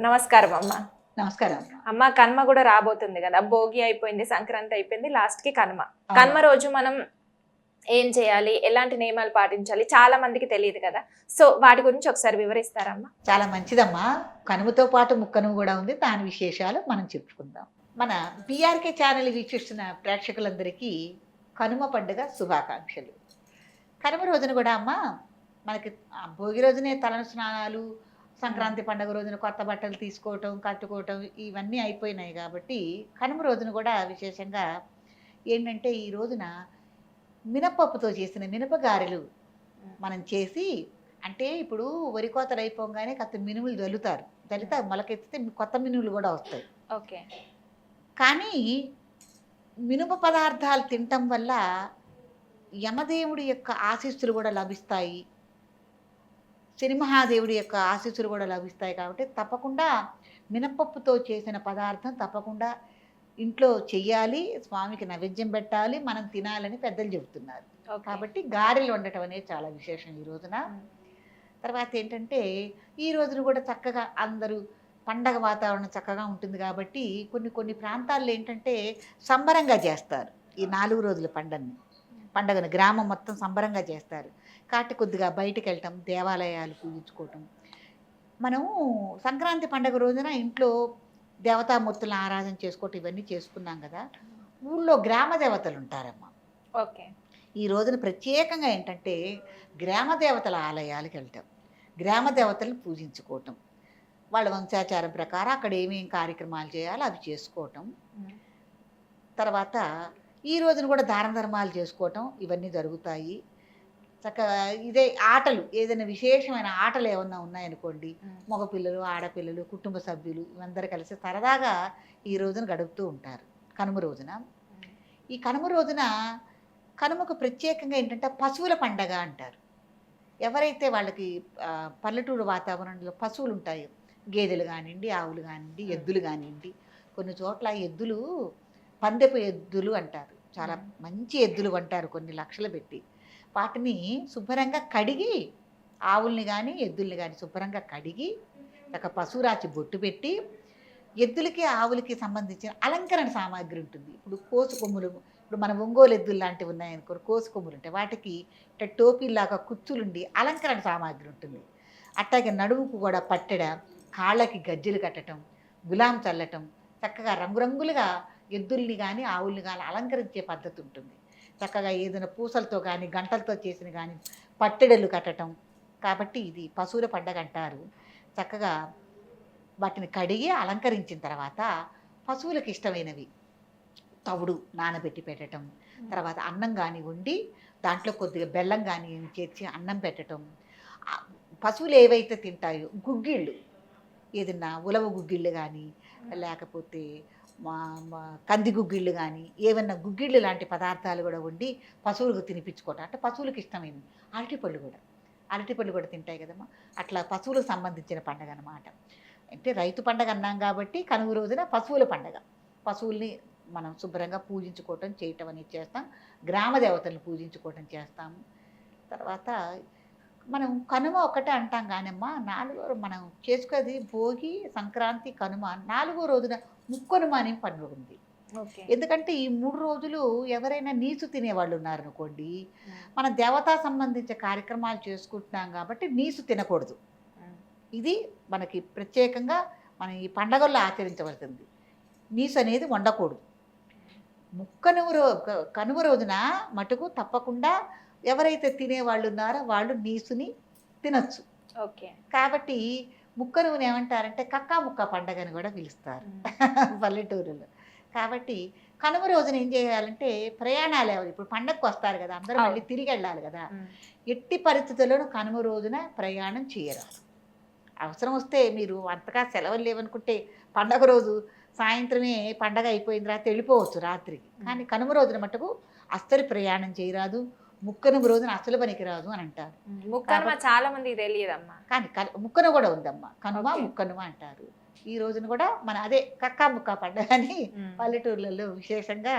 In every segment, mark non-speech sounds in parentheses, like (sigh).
నమస్కారం అమ్మ. నమస్కారం అమ్మ. కనుమ కూడా రాబోతుంది కదా. భోగి అయిపోయింది సంక్రాంతి అయిపోయింది లాస్ట్కి కనుమ. కనుమ రోజు మనం ఏం చేయాలి? ఎలాంటి నియమాలు పాటించాలి? చాలా మందికి తెలియదు కదా. సో వాటి గురించి ఒకసారి వివరిస్తారమ్మా. చాలా మంచిదమ్మా. కనుమతో పాటు ముక్కనుమ కూడా ఉంది. దాని విశేషాలు మనం చెప్పుకుందాం. మన బీఆర్కే ఛానల్ వీక్షిస్తున్న ప్రేక్షకులందరికీ కనుమ పండుగ శుభాకాంక్షలు. కనుమ రోజున కూడా అమ్మ మనకి భోగి రోజునే తలను స్నానాలు సంక్రాంతి పండుగ రోజున కొత్త బట్టలు తీసుకోవటం కట్టుకోవటం ఇవన్నీ అయిపోయినాయి కాబట్టి కనుమ రోజున కూడా విశేషంగా ఏంటంటే ఈ రోజున మినపప్పుతో చేసిన మినపగారెలు మనం చేసి అంటే ఇప్పుడు వరి కోతలు అయిపోగానే కొత్త మినుములు జల్లుతారు. జల్లితే మొలకెత్తితే కొత్త మినుములు కూడా వస్తాయి. ఓకే. కానీ మినుప పదార్థాలు తినటం వల్ల యమదేవుడి యొక్క ఆశీస్సులు కూడా లభిస్తాయి. శని మహాదేవుడి యొక్క ఆశీస్సులు కూడా లభిస్తాయి కాబట్టి తప్పకుండా మినపప్పుతో చేసిన పదార్థం తప్పకుండా ఇంట్లో చెయ్యాలి స్వామికి నైవేద్యం పెట్టాలి మనం తినాలని పెద్దలు చెబుతున్నారు. కాబట్టి గారెలు వండటం అనేది చాలా విశేషం ఈ రోజున. తర్వాత ఏంటంటే ఈ రోజున కూడా చక్కగా అందరూ పండగ వాతావరణం చక్కగా ఉంటుంది కాబట్టి కొన్ని కొన్ని ప్రాంతాల్లో ఏంటంటే సంబరంగా చేస్తారు. ఈ నాలుగు రోజుల పండగని పండగను గ్రామం మొత్తం సంబరంగా చేస్తారు. కాబట్టి కొద్దిగా బయటికి వెళ్ళటం దేవాలయాలు పూజించుకోవటం. మనము సంక్రాంతి పండగ రోజున ఇంట్లో దేవతామూర్తులను ఆరాధన చేసుకోవటం ఇవన్నీ చేసుకున్నాం కదా. ఊళ్ళో గ్రామ దేవతలు ఉంటారమ్మా ఓకే. ఈ రోజున ప్రత్యేకంగా ఏంటంటే గ్రామ దేవతల ఆలయాలకు వెళ్తాం. గ్రామ దేవతలను పూజించుకోవటం. వాళ్ళ వంశాచారం ప్రకారం అక్కడ ఏమేం కార్యక్రమాలు చేయాలో అవి చేసుకోవటం. తర్వాత ఈ రోజున కూడా దాన ధర్మాలు చేసుకోవటం ఇవన్నీ జరుగుతాయి. చక్కగా ఇదే ఆటలు ఏదైనా విశేషమైన ఆటలు ఏమన్నా ఉన్నాయనుకోండి మగపిల్లలు ఆడపిల్లలు కుటుంబ సభ్యులు ఇవందరూ కలిసి సరదాగా ఈ రోజున గడుపుతూ ఉంటారు. కనుమ రోజున. ఈ కనుమ రోజున కనుమకు ప్రత్యేకంగా ఏంటంటే పశువుల పండగ అంటారు. ఎవరైతే వాళ్ళకి పల్లెటూరు వాతావరణంలో పశువులు ఉంటాయి గేదెలు కానివ్వండి ఆవులు కానివ్వండి ఎద్దులు కానివ్వండి కొన్ని చోట్ల ఎద్దులు పందెపు ఎద్దులు అంటారు. చాలా. మంచి ఎద్దులు అంటారు కొన్ని లక్షలు పెట్టి. వాటిని శుభ్రంగా కడిగి ఆవుల్ని కానీ ఎద్దుల్ని కానీ శుభ్రంగా కడిగి ఒక పశురాచి బొట్టు పెట్టి ఎద్దులకి ఆవులకి సంబంధించిన అలంకరణ సామాగ్రి ఉంటుంది. ఇప్పుడు కోసు కొమ్ములు ఇప్పుడు మన ఒంగోలు ఎద్దులు లాంటివి ఉన్నాయనుకో కోసు కొమ్ములు ఉంటాయి. వాటికి ఇట్లా టోపీలాగా కుచ్చులుండి అలంకరణ సామాగ్రి ఉంటుంది. అట్లాగే నడుముకు కూడా పట్టెడ కాళ్ళకి గజ్జెలు కట్టడం గులాం చల్లటం చక్కగా రంగురంగులుగా ఎద్దుల్ని కానీ ఆవుల్ని కానీ అలంకరించే పద్ధతి ఉంటుంది. చక్కగా ఏదైనా పూసలతో కానీ గంటలతో చేసిన కానీ పట్టెడలు కట్టడం కాబట్టి ఇది పశువుల పండగ అంటారు. చక్కగా వాటిని కడిగి అలంకరించిన తర్వాత పశువులకు ఇష్టమైనవి. తవుడు నానబెట్టి పెట్టడం తర్వాత అన్నం కానీ వండి దాంట్లో కొద్దిగా బెల్లం కానీ చేర్చి అన్నం పెట్టడం పశువులు ఏవైతే తింటాయో గుగ్గిళ్ళు. ఏదన్నా ఉలవ గుగ్గిళ్ళు కానీ లేకపోతే కంది గుగ్గిళ్ళు కానీ ఏమన్నా గుగ్గిళ్ళు లాంటి పదార్థాలు కూడా వండి పశువులకు తినిపించుకోవటం. అంటే పశువులకు ఇష్టమైంది అరటిపళ్ళు కూడా. అరటిపళ్ళు కూడా తింటాయి కదమ్మా. అట్లా పశువులకు సంబంధించిన పండగ అన్నమాట. అంటే రైతు పండగ అన్నాం కాబట్టి కనుమ రోజున పశువుల పండగ. పశువుల్ని మనం శుభ్రంగా పూజించుకోవటం చేయటం అనేది చేస్తాం. గ్రామ దేవతలను పూజించుకోవటం చేస్తాము తర్వాత మనం కనుమ ఒకటే అంటాం కానమ్మా నాలుగో మనం చేసుకునేది భోగి సంక్రాంతి కనుమ. నాలుగో రోజున ముక్కనుమ అనే పండుగ ఉంది ఎందుకంటే ఈ మూడు రోజులు ఎవరైనా నీచు తినేవాళ్ళు ఉన్నారనుకోండి మన దేవతా సంబంధించిన కార్యక్రమాలు చేసుకుంటున్నాం కాబట్టి నీసు తినకూడదు. ఇది మనకి ప్రత్యేకంగా మనం ఈ పండగల్లో ఆచరించవలసింది. నీసు అనేది వండకూడదు. ముక్కనుమ రో కనుమ రోజున మటుకు తప్పకుండా ఎవరైతే తినేవాళ్ళు ఉన్నారో వాళ్ళు నీసుని తినొచ్చు. ఓకే. కాబట్టి ముక్కనుమని ఏమంటారంటే కక్కా ముక్క పండగ అని కూడా పిలుస్తారు (laughs) పల్లెటూరులో. కాబట్టి కనుమ రోజున ఏం చేయాలంటే ప్రయాణాలు ఎవరు ఇప్పుడు పండగకు వస్తారు కదా అందరూ మళ్ళీ తిరిగి వెళ్ళాలి కదా ఎట్టి పరిస్థితుల్లోనూ కనుమ రోజున ప్రయాణం చేయరాదు అవసరం వస్తే మీరు అంతగా సెలవులు లేవనుకుంటే పండగ రోజు సాయంత్రమే పండగ అయిపోయిన తర్వాత వెళ్ళిపోవచ్చు రాత్రికి. కానీ కనుమ రోజున మటుకు అస్సలు ప్రయాణం చేయరాదు. ముక్కనుమ రోజున అసలు పనికిరాదు అని అంటారు. ముక్కనుమ చాలా మందికి తెలియదమ్మా. కానీ ముక్కను కూడా ఉందమ్మా. కనుమ ఓకే. ముక్కనుమ అంటారు. ఈ రోజున కూడా మన అదే కక్కా ముక్క పండగ అని పల్లెటూర్లలో విశేషంగా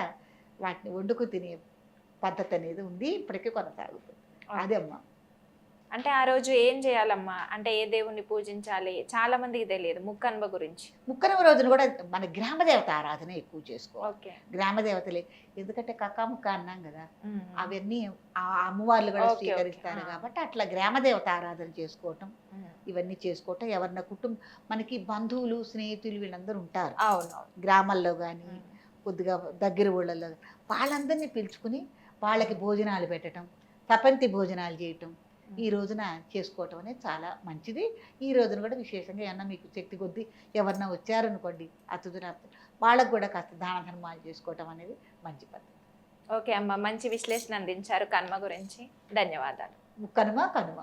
వాటిని వండుకు తినే పద్ధతి అనేది ఉంది. ఇప్పటికీ కొనసాగుతుంది. అదే అమ్మా. అంటే ఆ రోజు ఏం చేయాలమ్మా అంటే ఏ దేవుణ్ణి పూజించాలి చాలా మందికి తెలియదు ముక్కనుమ గురించి ముక్కనవ రోజున కూడా మన గ్రామ దేవత ఆరాధన ఎక్కువ చేసుకోవాలి గ్రామ దేవతలే ఎందుకంటే కక్క ముక్క అన్నాం కదా. అవన్నీ ఆ అమ్మవార్లు కూడా. స్వీకరిస్తారు. కాబట్టి అట్లా గ్రామ దేవత ఆరాధన చేసుకోవటం. ఇవన్నీ చేసుకోవటం ఎవరన్నా కుటుంబం మనకి బంధువులు స్నేహితులు వీళ్ళందరూ ఉంటారు గ్రామాల్లో కానీ. కొద్దిగా దగ్గర ఊళ్ళల్లో వాళ్ళందరినీ పిలుచుకుని వాళ్ళకి భోజనాలు పెట్టడం తపంతి భోజనాలు చేయటం ఈ రోజున చేసుకోవటం అనేది చాలా మంచిది. ఈ రోజున కూడా విశేషంగా ఏమన్నా మీకు శక్తి కొద్దీ ఎవరన్నా వచ్చారనుకోండి అతిథులు వాళ్ళకు కూడా కాస్త దాన ధర్మాలు చేసుకోవటం అనేది మంచి పద్ధతి. ఓకే అమ్మ మంచి విశ్లేషణ అందించారు కన్మ గురించి. ధన్యవాదాలు. కనుమ కనుమ.